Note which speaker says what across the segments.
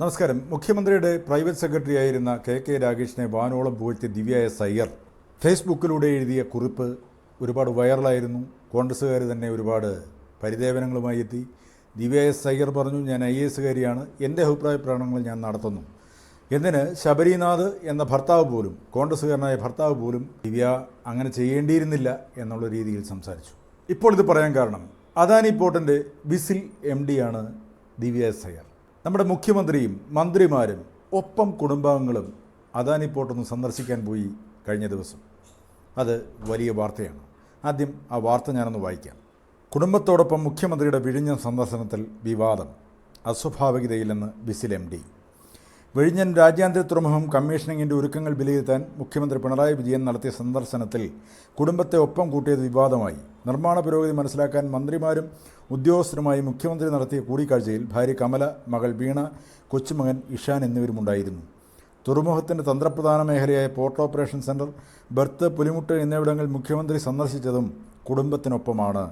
Speaker 1: നമസ്കാരം. മുഖ്യമന്ത്രിയുടെ private secretary ആയിരുന്ന കെ കെ രാഗേഷിനെ വാനോളം പുകഴ്ത്തിയ ദിവ്യ സയ്യർ ഫേസ്ബുക്കിലൂടെ എഴുതിയ കുറിപ്പ് ഒരുപാട് വൈറലായിരുന്നു. കോൺഗ്രസ്സുകാർ തന്നെ ഒരുപാട് പരിദേവനങ്ങളുമായി എത്തി. ദിവ്യ സയ്യർ പറഞ്ഞു ഞാൻ ഐ എസുകാരിയാണ് എന്റെ അഭിപ്രായ പ്രകടനങ്ങൾ ഞാൻ നടത്തുന്നു. എന്തിന്? ശബരിനാഥ് എന്ന ഭർത്താവ് പോലും കോൺഗ്രസ്സുകാരനായ ഭർത്താവ് പോലും ദിവ്യ അങ്ങനെ ചെയ്യേണ്ടിയിരുന്നില്ല എന്നുള്ള രീതിയിൽ സംസാരിച്ചു. ഇപ്പോൾ ഇത് പറയാൻ കാരണം അദാനി പോർട്ടിന്റെ വിസിൽ എം ഡിയാണ് ദിവ്യ സയ്യർ. നമ്മുടെ മുഖ്യമന്ത്രിയും മന്ത്രിമാരും ഒപ്പം കുടുംബാംഗങ്ങളും അദാനി പോർട്ടൊന്ന് സന്ദർശിക്കാൻ പോയി കഴിഞ്ഞ ദിവസം. അത് വലിയ വാർത്തയാണ്. ആദ്യം ആ വാർത്ത ഞാനൊന്ന് വായിക്കാം. കുടുംബത്തോടൊപ്പം മുഖ്യമന്ത്രിയുടെ വിഴിഞ്ഞം സന്ദർശനത്തിൽ വിവാദം. അസ്വാഭാവികതയില്ലെന്ന് ബിസിൽ എം ഡി. വിഴിഞ്ഞൻ രാജ്യാന്തര തുറമുഖം കമ്മീഷനിങ്ങിന്റെ ഒരുക്കങ്ങൾ വിലയിരുത്താൻ മുഖ്യമന്ത്രി പിണറായി വിജയൻ നടത്തിയ സന്ദർശനത്തിൽ കുടുംബത്തെ ഒപ്പം കൂട്ടിയത് വിവാദമായി. നിർമ്മാണ പുരോഗതി മനസ്സിലാക്കാൻ മന്ത്രിമാരും ഉദ്യോഗസ്ഥരുമായി മുഖ്യമന്ത്രി നടത്തിയ കൂടിക്കാഴ്ചയിൽ ഭാര്യ കമല മകൾ വീണ കൊച്ചുമകൻ ഇഷാൻ എന്നിവരുമുണ്ടായിരുന്നു. തുറമുഖത്തിന്റെ തന്ത്രപ്രധാന മേഖലയായ പോർട്ട് ഓപ്പറേഷൻ സെന്റർ ബർത്ത് പുലിമുട്ട് എന്നിവിടങ്ങൾ മുഖ്യമന്ത്രി സന്ദർശിച്ചതും കുടുംബത്തിനൊപ്പമാണ്.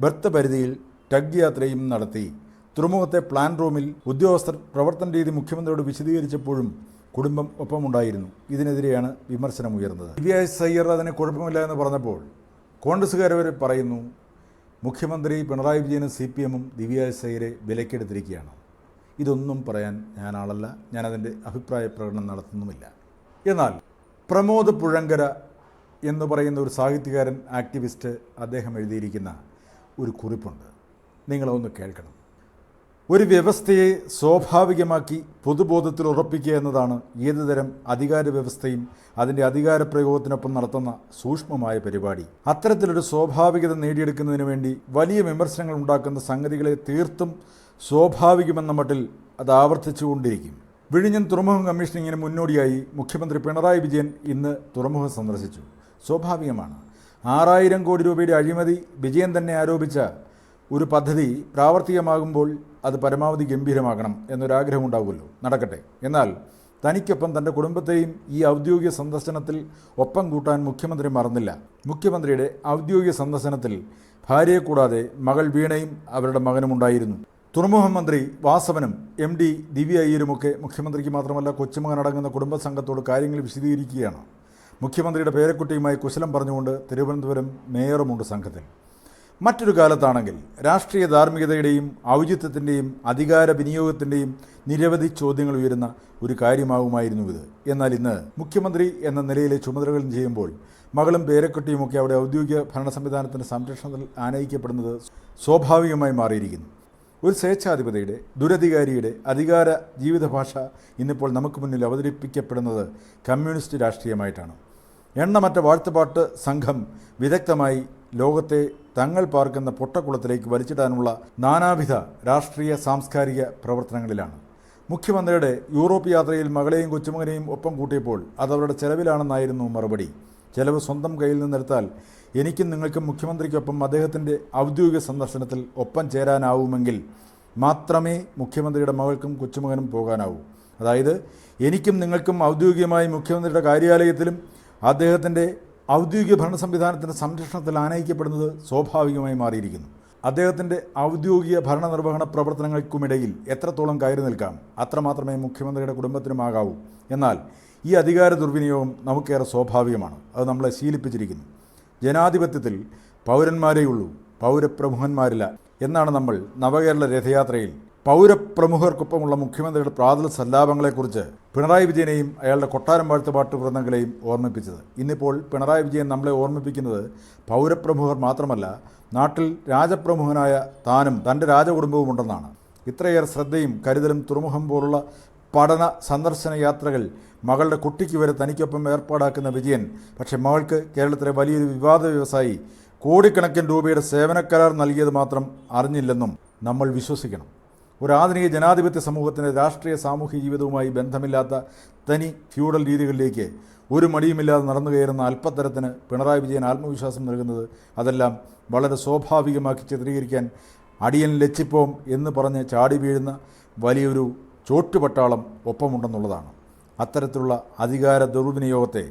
Speaker 1: ബർത്ത് പരിധിയിൽ ടഗ് യാത്രയും നടത്തി. തുറമുഖത്തെ പ്ലാൻ റൂമിൽ ഉദ്യോഗസ്ഥർ പ്രവർത്തന രീതി മുഖ്യമന്ത്രിയോട് വിശദീകരിച്ചപ്പോഴും കുടുംബം ഒപ്പമുണ്ടായിരുന്നു. ഇതിനെതിരെയാണ് വിമർശനമുയർന്നത് വി എസ് സയ്യർ അതിന് കുഴപ്പമില്ല എന്ന് പറഞ്ഞപ്പോൾ കോൺഗ്രസ്സുകാരവർ പറയുന്നു മുഖ്യമന്ത്രി പിണറായി വിജയനും സി പി എമ്മും ദിവ്യ അയ്യരെ വിലക്കെടുത്തിരിക്കുകയാണ്. ഇതൊന്നും പറയാൻ ഞാൻ ആളല്ല ഞാനതിന്റെ അഭിപ്രായ പ്രകടനം നടത്തുന്നുമില്ല. എന്നാൽ പ്രമോദ് പുഴങ്കര എന്ന് പറയുന്ന ഒരു സാഹിത്യകാരൻ ആക്ടിവിസ്റ്റ് അദ്ദേഹം എഴുതിയിരിക്കുന്ന ഒരു കുറിപ്പുണ്ട്. നിങ്ങളൊന്ന് കേൾക്കണം. ഒരു വ്യവസ്ഥയെ സ്വാഭാവികമാക്കി പൊതുബോധത്തിൽ ഉറപ്പിക്കുക എന്നതാണ് ഏതുതരം അധികാര വ്യവസ്ഥയും അതിന്റെ അധികാര പ്രയോഗത്തിനൊപ്പം നടത്തുന്ന സൂക്ഷ്മമായ പരിപാടി. അത്തരത്തിലൊരു സ്വാഭാവികത നേടിയെടുക്കുന്നതിന് വേണ്ടി വലിയ വിമർശനങ്ങൾ ഉണ്ടാക്കുന്ന സംഗതികളെ തീർത്തും സ്വാഭാവികമെന്ന മട്ടിൽ അത് ആവർത്തിച്ചുകൊണ്ടിരിക്കും വിഴിഞ്ഞം തുറമുഖം കമ്മീഷനിങ്ങിന് മുന്നോടിയായി മുഖ്യമന്ത്രി പിണറായി വിജയൻ ഇന്ന് തുറമുഖം സന്ദർശിച്ചു. സ്വാഭാവികമാണ്. ആറായിരം കോടി രൂപയുടെ അഴിമതി വിജയൻ തന്നെ ആരോപിച്ച ഒരു പദ്ധതി പ്രാവർത്തികമാകുമ്പോൾ അത് പരമാവധി ഗംഭീരമാകണം എന്നൊരാഗ്രഹം ഉണ്ടാവുമല്ലോ. നടക്കട്ടെ. എന്നാൽ തനിക്കൊപ്പം തന്റെ കുടുംബത്തെയും ഈ ഔദ്യോഗിക സന്ദർശനത്തിൽ ഒപ്പം കൂട്ടാൻ മുഖ്യമന്ത്രി മറന്നില്ല. മുഖ്യമന്ത്രിയുടെ ഔദ്യോഗിക സന്ദർശനത്തിൽ ഭാര്യയെ കൂടാതെ മകൾ വീണയും അവരുടെ മകനും ഉണ്ടായിരുന്നു. തുറമുഖം മന്ത്രി വാസവനും എം ഡി ദിവ്യ അയ്യരുമൊക്കെ മുഖ്യമന്ത്രിക്ക് മാത്രമല്ല കൊച്ചുമകനടങ്ങുന്ന കുടുംബസംഘത്തോട് കാര്യങ്ങൾ വിശദീകരിക്കുകയാണ്. മുഖ്യമന്ത്രിയുടെ പേരക്കുട്ടിയുമായി കുശലം പറഞ്ഞുകൊണ്ട് തിരുവനന്തപുരം മേയറുമുണ്ട് സംഘത്തിൽ. മറ്റൊരു കാലത്താണെങ്കിൽ രാഷ്ട്രീയ ധാർമ്മികതയുടെയും ഔചിത്യത്തിന്റെയും അധികാര വിനിയോഗത്തിന്റെയും നിരവധി ചോദ്യങ്ങൾ ഉയരുന്ന ഒരു കാര്യമാകുമായിരുന്നു ഇത്. എന്നാൽ ഇന്ന് മുഖ്യമന്ത്രി എന്ന നിലയിലെ ചുമതലകൾ ചെയ്യുമ്പോൾ മകളും പേരക്കുട്ടിയുമൊക്കെ അവിടെ ഔദ്യോഗിക ഭരണ സംവിധാനത്തിന്റെ സംരക്ഷണത്തിൽ ആനയിക്കപ്പെടുന്നത് സ്വാഭാവികമായി മാറിയിരിക്കുന്നു. ഒരു സ്വേച്ഛാധിപതിയുടെ ദുരധികാരിയുടെ അധികാര ജീവിതഭാഷ ഇന്നിപ്പോൾ നമുക്ക് മുന്നിൽ അവതരിപ്പിക്കപ്പെടുന്നത് കമ്മ്യൂണിസ്റ്റ് രാഷ്ട്രീയമായിട്ടാണ്. എണ്ണമറ്റ വാഴ്ത്തുപാട്ട് സംഘം വിദഗ്ധമായി ലോകത്തെ തങ്ങൾ പാർക്കുന്ന പൊട്ടക്കുളത്തിലേക്ക് വലിച്ചിടാനുള്ള നാനാവിധ രാഷ്ട്രീയ സാംസ്കാരിക പ്രവർത്തനങ്ങളിലാണ്. മുഖ്യമന്ത്രിയുടെ യൂറോപ്പ് യാത്രയിൽ മകളെയും കൊച്ചുമകനെയും ഒപ്പം കൂട്ടിയപ്പോൾ അതവരുടെ ചെലവിലാണെന്നായിരുന്നു മറുപടി. ചെലവ് സ്വന്തം കയ്യിൽ നിന്നെടുത്താൽ എനിക്കും നിങ്ങൾക്കും മുഖ്യമന്ത്രിക്കൊപ്പം അദ്ദേഹത്തിന്റെ ഔദ്യോഗിക സന്ദർശനത്തിൽ ഒപ്പം ചേരാനാവുമെങ്കിൽ മാത്രമേ മുഖ്യമന്ത്രിയുടെ മകൾക്കും കൊച്ചുമകനും പോകാനാവൂ. അതായത് എനിക്കും നിങ്ങൾക്കും ഔദ്യോഗികമായി മുഖ്യമന്ത്രിയുടെ കാര്യാലയത്തിലും അദ്ദേഹത്തിന്റെ ഔദ്യോഗിക ഭരണ സംവിധാനത്തിന്റെ സംരക്ഷണത്തിൽ ആനയിക്കപ്പെടുന്നത് സ്വാഭാവികമായി മാറിയിരിക്കുന്നു. അദ്ദേഹത്തിന്റെ ഔദ്യോഗിക ഭരണനിർവഹണ പ്രവർത്തനങ്ങൾക്കുമിടയിൽ എത്രത്തോളം കയറി നിൽക്കാം അത്രമാത്രമേ മുഖ്യമന്ത്രിയുടെ കുടുംബത്തിനുമാകാവൂ. എന്നാൽ ഈ അധികാര ദുർവിനിയോഗം നമുക്കേറെ സ്വാഭാവികമാണ്. അത് നമ്മളെ ശീലിപ്പിച്ചിരിക്കുന്നു. ജനാധിപത്യത്തിൽ പൗരന്മാരേയുള്ളൂ പൗരപ്രമുഖന്മാരില്ല എന്നാണ് നമ്മൾ നവകേരള രഥയാത്രയിൽ പൗരപ്രമുഖർക്കൊപ്പമുള്ള മുഖ്യമന്ത്രിയുടെ പ്രാതൽ സല്ലാപങ്ങളെക്കുറിച്ച് പിണറായി വിജയനെയും അയാളുടെ കൊട്ടാരം വാഴ്ത്തുപാട്ട് വൃന്ദങ്ങളെയും ഓർമ്മിപ്പിച്ചത്. ഇന്നിപ്പോൾ പിണറായി വിജയൻ നമ്മളെ ഓർമ്മിപ്പിക്കുന്നത് പൗരപ്രമുഖർ മാത്രമല്ല നാട്ടിൽ രാജപ്രമുഖനായ താനും തന്റെ രാജകുടുംബവും ഉണ്ടെന്നാണ് ഇത്രയേറെ ശ്രദ്ധയും കരുതലും തുറമുഖം പോലുള്ള പഠന സന്ദർശന യാത്രകൾ മകളുടെ കുട്ടിക്ക് വരെ തനിക്കൊപ്പം ഏർപ്പാടാക്കുന്ന വിജയൻ പക്ഷേ മകൾക്ക് കേരളത്തിലെ വലിയൊരു വിവാദ വ്യവസായി കോടിക്കണക്കിന് രൂപയുടെ സേവനക്കരാർ നൽകിയത് മാത്രം അറിഞ്ഞില്ലെന്നും നമ്മൾ വിശ്വസിക്കണം. ഒരു ആധുനിക ജനാധിപത്യ സമൂഹത്തിന്റെ രാഷ്ട്രീയ സാമൂഹ്യ ജീവിതവുമായി ബന്ധമില്ലാത്ത തനി ഫ്യൂഡൽ രീതികളിലേക്ക് ഒരു മടിയുമില്ലാതെ നടന്നു കയറുന്ന അല്പത്തരത്തിന് പിണറായി വിജയൻ ആത്മവിശ്വാസം നൽകുന്നത് അതെല്ലാം വളരെ സ്വാഭാവികമാക്കി ചിത്രീകരിക്കാൻ അടിയൻ ലച്ചിപ്പോം എന്ന് പറഞ്ഞ് ചാടി വീഴുന്ന വലിയൊരു ചോട്ടുപട്ടാളം ഒപ്പമുണ്ടെന്നുള്ളതാണ്. അത്തരത്തിലുള്ള അധികാര ദുർവിനിയോഗത്തെ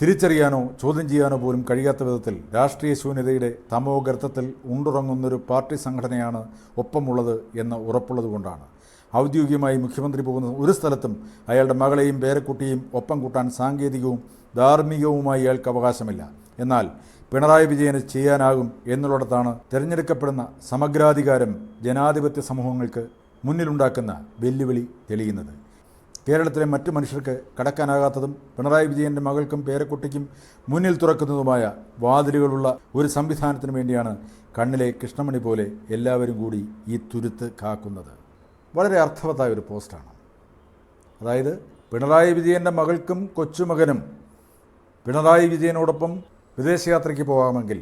Speaker 1: തിരിച്ചറിയാനോ ചോദ്യം ചെയ്യാനോ പോലും കഴിയാത്ത വിധത്തിൽ രാഷ്ട്രീയ ശൂന്യതയുടെ തമോ ഗർത്തത്തിൽ ഉണ്ടുറങ്ങുന്നൊരു പാർട്ടി സംഘടനയാണ് ഒപ്പമുള്ളത് എന്ന് ഉറപ്പുള്ളതുകൊണ്ടാണ് ഔദ്യോഗികമായി മുഖ്യമന്ത്രി പോകുന്ന ഒരു സ്ഥലത്തും അയാളുടെ മകളെയും പേരക്കുട്ടിയെയും ഒപ്പം കൂട്ടാൻ സാങ്കേതികവും ധാർമ്മികവുമായി അയാൾക്ക് അവകാശമില്ല. എന്നാൽ പിണറായി വിജയന് ചെയ്യാനാകും എന്നുള്ളിടത്താണ് തിരഞ്ഞെടുക്കപ്പെടുന്ന സമഗ്രാധികാരം ജനാധിപത്യ സമൂഹങ്ങൾക്ക് മുന്നിലുണ്ടാക്കുന്ന വെല്ലുവിളി തെളിയുന്നത്. കേരളത്തിലെ മറ്റു മനുഷ്യർക്ക് കടക്കാനാകാത്തതും പിണറായി വിജയന്റെ മകൾക്കും പേരക്കുട്ടിക്കും മുന്നിൽ തുറക്കുന്നതുമായ വാതിലുകളുള്ള ഒരു സംവിധാനത്തിന് വേണ്ടിയാണ് കണ്ണിലെ കൃഷ്ണമണി പോലെ എല്ലാവരും കൂടി ഈ തുരുത്ത് കാക്കുന്നത്. വളരെ അർത്ഥവത്തായ ഒരു പോസ്റ്റാണ്. അതായത് പിണറായി വിജയന്റെ മകൾക്കും കൊച്ചുമകനും പിണറായി വിജയനോടൊപ്പം വിദേശയാത്രയ്ക്ക് പോകാമെങ്കിൽ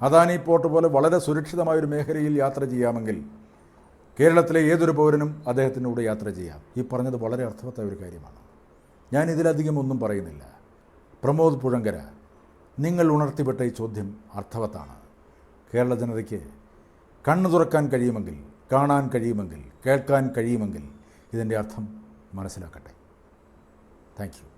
Speaker 1: അദാനി പോർട്ട് പോലെ വളരെ സുരക്ഷിതമായ ഒരു മേഖലയിൽ യാത്ര ചെയ്യാമെങ്കിൽ കേരളത്തിലെ ഏതൊരു പൗരനും അദ്ദേഹത്തിന്റെ കൂടെ യാത്ര ചെയ്യാം. ഈ പറഞ്ഞത് വളരെ അർത്ഥവത്തായ ഒരു കാര്യമാണ്. ഞാൻ ഇതിലധികം ഒന്നും പറയുന്നില്ല. പ്രമോദ് പുഴങ്കര നിങ്ങൾ ഉണർത്തിപ്പെട്ട ഈ ചോദ്യം അർത്ഥവത്താണ്. കേരള ജനതയ്ക്ക് കണ്ണു തുറക്കാൻ കഴിയുമെങ്കിൽ കാണാൻ കഴിയുമെങ്കിൽ കേൾക്കാൻ കഴിയുമെങ്കിൽ ഇതിന്റെ അർത്ഥം മനസ്സിലാക്കട്ടെ. താങ്ക്